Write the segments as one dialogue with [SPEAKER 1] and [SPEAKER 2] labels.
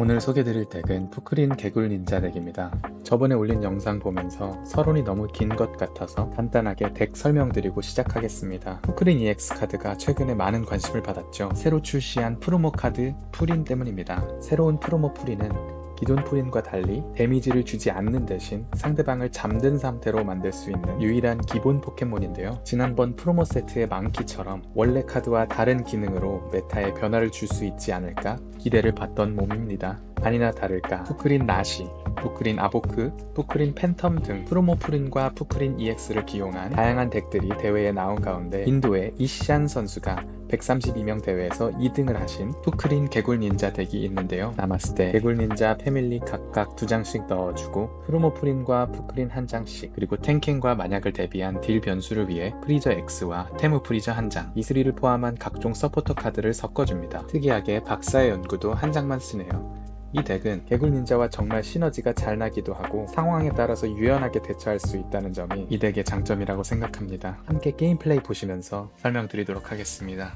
[SPEAKER 1] 오늘 소개드릴 덱은 푸크린 개굴 닌자 덱입니다. 저번에 올린 영상 보면서 서론이 너무 긴 것 같아서 간단하게 덱 설명드리고 시작하겠습니다. 푸크린 EX 카드가 최근에 많은 관심을 받았죠. 새로 출시한 프로모 카드 푸린 때문입니다. 새로운 프로모 푸린은 기존 푸린과 달리 데미지를 주지 않는 대신 상대방을 잠든 상태로 만들 수 있는 유일한 기본 포켓몬인데요. 지난번 프로모 세트의 망키처럼 원래 카드와 다른 기능으로 메타에 변화를 줄 수 있지 않을까 기대를 받던 몸입니다. 아니나 다를까 푸크린 나시, 푸크린 아보크, 푸크린 팬텀 등 프로모 푸린과 푸크린 EX를 기용한 다양한 덱들이 대회에 나온 가운데 인도의 이시안 선수가 132명 대회에서 2등을 하신 푸크린 개굴 닌자 덱이 있는데요. 남았을 때 개굴 닌자 패밀리 각각 두 장씩 넣어주고 프로모 푸린과 푸크린 한 장씩 그리고 탱킹과 만약을 대비한 딜 변수를 위해 프리저 X와 테무 프리저 한 장, 이슬이를 포함한 각종 서포터 카드를 섞어줍니다. 특이하게 박사의 연구도 한 장만 쓰네요. 이 덱은 개굴 닌자와 정말 시너지가 잘 나기도 하고 상황에 따라서 유연하게 대처할 수 있다는 점이 이 덱의 장점이라고 생각합니다. 함께 게임 플레이 보시면서 설명드리도록 하겠습니다.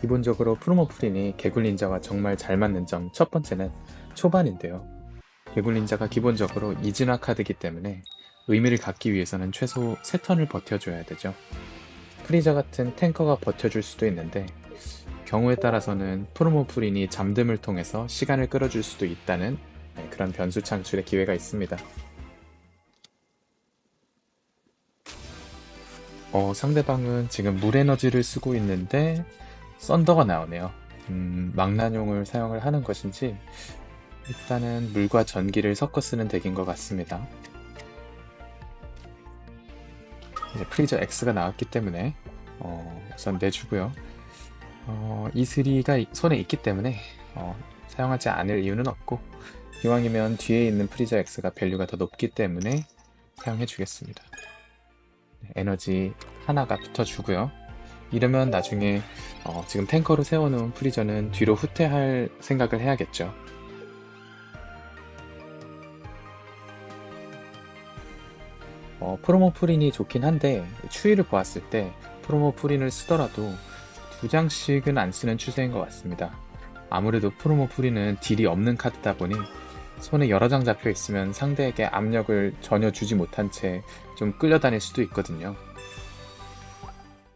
[SPEAKER 1] 기본적으로 프로모 프린이 개굴 닌자와 정말 잘 맞는 점 첫 번째는 초반인데요. 개굴 닌자가 기본적으로 이진화 카드이기 때문에 의미를 갖기 위해서는 최소 3턴을 버텨줘야 되죠. 프리저 같은 탱커가 버텨줄 수도 있는데 경우에 따라서는 프로모 프린이 잠듦을 통해서 시간을 끌어줄 수도 있다는 네, 그런 변수 창출의 기회가 있습니다. 어, 상대방은 지금 물 에너지를 쓰고 있는데 썬더가 나오네요. 음, 망나뇽을 사용을 하는 것인지 일단은 물과 전기를 섞어 쓰는 덱인 것 같습니다. 이제 프리저 X가 나왔기 때문에 어, 우선 내주고요. 어, 이슬이가 이- 손에 있기 때문에 어, 사용하지 않을 이유는 없고 이왕이면 뒤에 있는 프리저 X가 밸류가 더 높기 때문에 사용해 주겠습니다. 네, 에너지 하나가 붙어주고요. 이러면 나중에 어, 지금 탱커로 세워놓은 프리저는 뒤로 후퇴할 생각을 해야겠죠. 어, 프로모 프린이 좋긴 한데 추이를 보았을 때 프로모 프린을 쓰더라도 두 장씩은 안 쓰는 추세인 것 같습니다. 아무래도 프로모 프린은 딜이 없는 카드다 보니 손에 여러 장 잡혀 있으면 상대에게 압력을 전혀 주지 못한 채 좀 끌려다닐 수도 있거든요.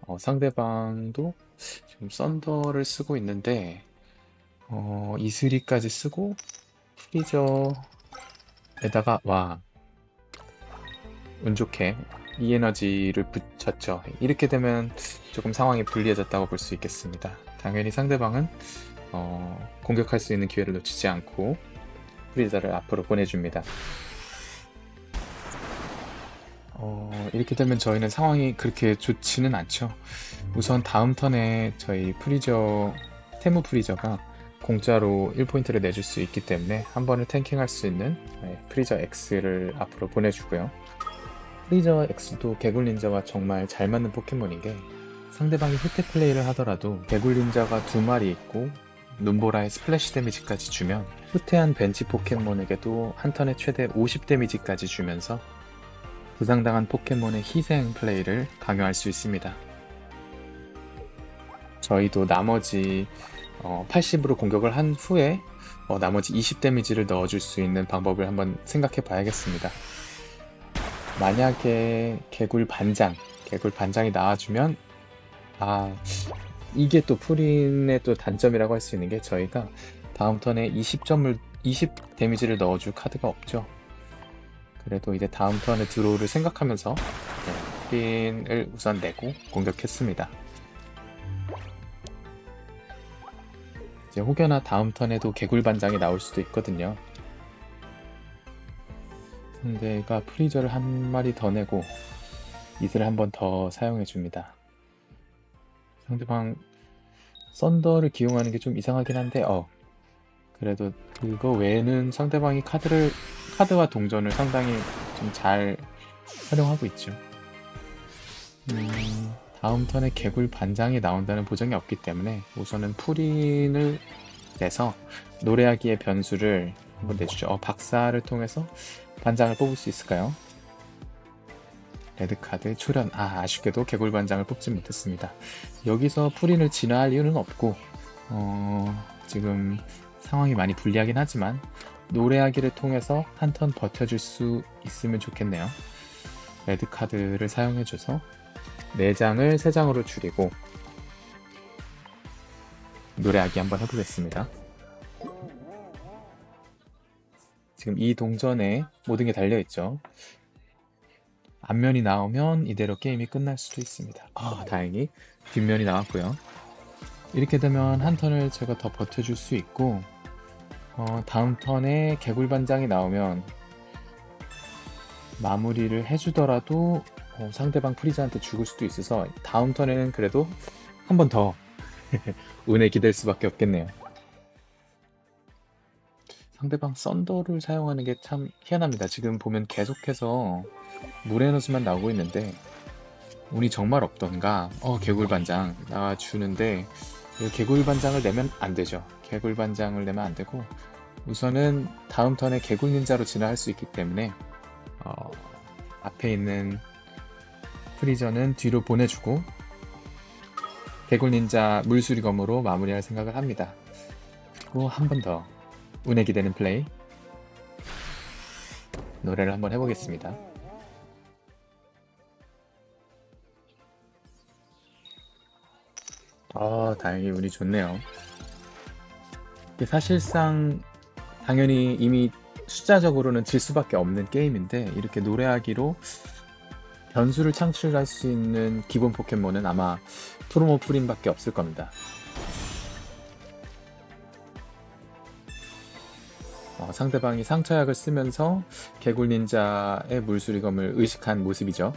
[SPEAKER 1] 어, 상대방도 지금 썬더를 쓰고 있는데 어, 이슬이까지 쓰고 프리저에다가 와 운 좋게 이 에너지를 붙였죠. 이렇게 되면 조금 상황이 불리해졌다고 볼 수 있겠습니다. 당연히 상대방은 어, 공격할 수 있는 기회를 놓치지 않고 프리저를 앞으로 보내줍니다. 어, 이렇게 되면 저희는 상황이 그렇게 좋지는 않죠. 우선 다음 턴에 저희 프리저, 테무 프리저가 공짜로 1포인트를 내줄 수 있기 때문에 한 번을 탱킹할 수 있는 네, 프리저 X를 앞으로 보내주고요. 프리저 X도 개굴 닌자와 정말 잘 맞는 포켓몬인 게 상대방이 후퇴 플레이를 하더라도 개굴 닌자가 두 마리 있고 눈보라의 스플래시 데미지까지 주면 후퇴한 벤치 포켓몬에게도 한 턴에 최대 50 데미지까지 주면서 부상당한 포켓몬의 희생 플레이를 강요할 수 있습니다. 저희도 나머지 80으로 공격을 한 후에 어, 나머지 20 데미지를 넣어줄 수 있는 방법을 한번 생각해 봐야겠습니다. 만약에 개굴 반장, 개굴 반장이 나와주면 아 이게 또 프린의 또 단점이라고 할 수 있는 게 저희가 다음 턴에 20점을 20 데미지를 넣어줄 카드가 없죠. 그래도 이제 다음 턴에 드로우를 생각하면서 네, 프린을 우선 내고 공격했습니다. 이제 혹여나 다음 턴에도 개굴 반장이 나올 수도 있거든요. 상대가 프리저를 한 마리 더 내고 이슬을 한 번 더 사용해 줍니다. 상대방 썬더를 기용하는 게 좀 이상하긴 한데 어 그래도 그거 외에는 상대방이 카드를 카드와 동전을 상당히 좀 잘 활용하고 있죠. 음, 다음 턴에 개굴 반장이 나온다는 보장이 없기 때문에 우선은 프린을 내서 노래하기의 변수를 한번 내주죠. 어, 박사를 통해서 반장을 뽑을 수 있을까요? 레드카드 초련 아 아쉽게도 개굴 반장을 뽑지 못했습니다. 여기서 프린을 진화할 이유는 없고 어, 지금 상황이 많이 불리하긴 하지만 노래하기를 통해서 한 턴 버텨줄 수 있으면 좋겠네요. 레드카드를 사용해줘서 4장을 3장으로 줄이고 노래하기 한번 해보겠습니다 지금 이 동전에 모든 게 달려 있죠 앞면이 나오면 이대로 게임이 끝날 수도 있습니다. 아, 다행히 뒷면이 나왔고요. 이렇게 되면 한 턴을 제가 더 버텨줄 수 있고 어, 다음 턴에 개굴 반장이 나오면 마무리를 해주더라도 어, 상대방 프리자한테 죽을 수도 있어서 다음 턴에는 그래도 한 번 더 운에 기댈 수밖에 없겠네요. 상대방 썬더를 사용하는 게 참 희한합니다. 지금 보면 계속해서 물에너지만 나오고 있는데 운이 정말 없던가? 어 개굴반장 나와주는데 이 개굴반장을 내면 안 되죠. 개굴반장을 내면 안 되고 우선은 다음 턴에 개굴닌자로 진화할 수 있기 때문에 어, 앞에 있는 프리저는 뒤로 보내주고 개굴닌자 물수리검으로 마무리할 생각을 합니다. 그리고 한 번 더 운에 기대는 플레이 노래를 한번 해보겠습니다 아, 다행히 운이 좋네요. 사실상 당연히 이미 숫자적으로는 질 수밖에 없는 게임인데 이렇게 노래하기로 변수를 창출할 수 있는 기본 포켓몬은 아마 프로모 프린밖에 없을 겁니다. 어, 상대방이 상처약을 쓰면서 개굴 닌자의 물수리검을 의식한 모습이죠.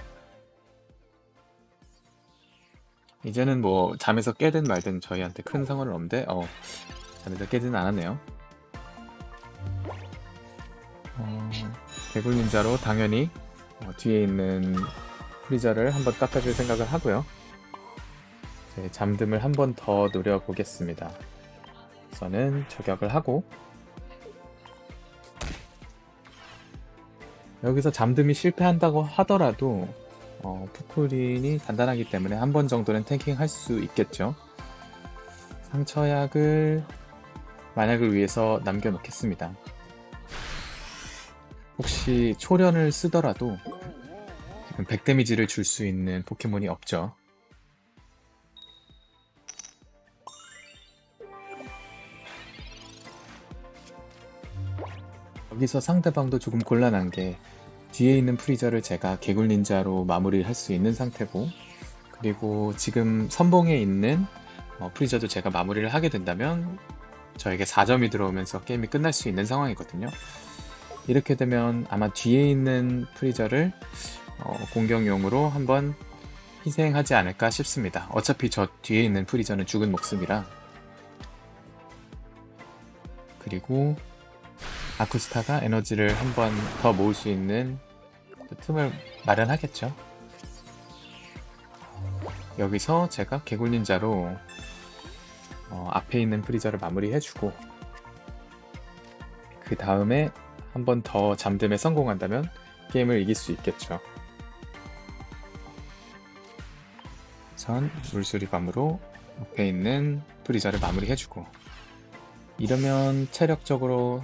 [SPEAKER 1] 이제는 뭐 잠에서 깨든 말든 저희한테 큰 상관은 없는데 어 잠에서 깨지는 않았네요. 어, 개굴 닌자로 당연히 어, 뒤에 있는 프리저를 한번 깎아줄 생각을 하고요. 네, 잠듦을 한 번 더 노려보겠습니다. 우선은 저격을 하고 여기서 잠듦이 실패한다고 하더라도 어, 푸쿠린이 단단하기 때문에 한 번 정도는 탱킹 할 수 있겠죠. 상처약을 만약을 위해서 남겨놓겠습니다. 혹시 초련을 쓰더라도 지금 100 데미지를 줄 수 있는 포켓몬이 없죠. 여기서 상대방도 조금 곤란한 게 뒤에 있는 프리저를 제가 개굴 닌자로 마무리할 수 있는 상태고 그리고 지금 선봉에 있는 어, 프리저도 제가 마무리를 하게 된다면 저에게 4점이 들어오면서 게임이 끝날 수 있는 상황이거든요. 이렇게 되면 아마 뒤에 있는 프리저를 어, 공격용으로 한번 희생하지 않을까 싶습니다. 어차피 저 뒤에 있는 프리저는 죽은 목숨이라 그리고 아쿠스타가 에너지를 한번 더 모을 수 있는 그 틈을 마련하겠죠. 여기서 제가 개굴 닌자로 어, 앞에 있는 프리저를 마무리해주고 그 다음에 한 번 더 잠듦에 성공한다면 게임을 이길 수 있겠죠. 전 물수리감으로 앞에 있는 프리저를 마무리해주고 이러면 체력적으로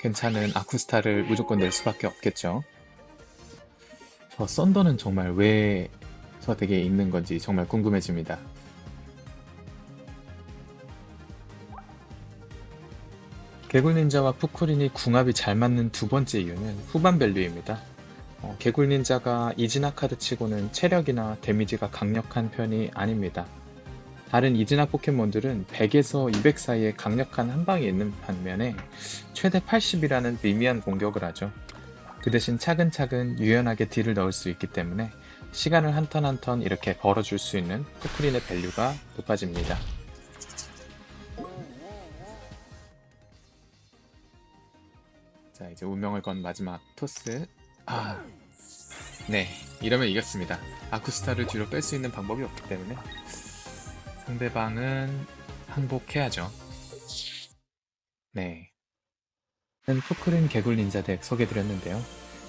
[SPEAKER 1] 괜찮은 아쿠스타를 무조건 낼 수밖에 없겠죠. 저 썬더는 정말 왜저 덱에 있는 건지 정말 궁금해집니다. 개굴 닌자와 푸쿠린이 궁합이 잘 맞는 두 번째 이유는 후반 밸류입니다. 어, 개굴 닌자가 이진아 카드 치고는 체력이나 데미지가 강력한 편이 아닙니다. 다른 이진아 포켓몬들은 100에서 200 사이에 강력한 한방이 있는 반면에 최대 80이라는 미미한 공격을 하죠. 그 대신 차근차근 유연하게 딜을 넣을 수 있기 때문에 시간을 한 턴 한 턴 이렇게 벌어줄 수 있는 포크린의 밸류가 높아집니다. 자 이제 운명을 건 마지막 토스 아 네, 이러면 이겼습니다. 아쿠스타를 뒤로 뺄 수 있는 방법이 없기 때문에 상대방은 항복해야죠. 네. 는 포크린 개굴 닌자 덱 소개드렸는데요.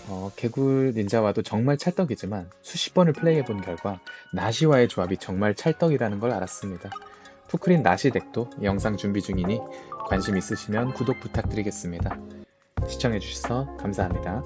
[SPEAKER 1] 어, 개굴 닌자와도 정말 찰떡이지만 수십 번을 플레이해본 결과 나시와의 조합이 정말 찰떡이라는 걸 알았습니다. 푸크린 나시 덱도 영상 준비 중이니 관심 있으시면 구독 부탁드리겠습니다. 시청해주셔서 감사합니다.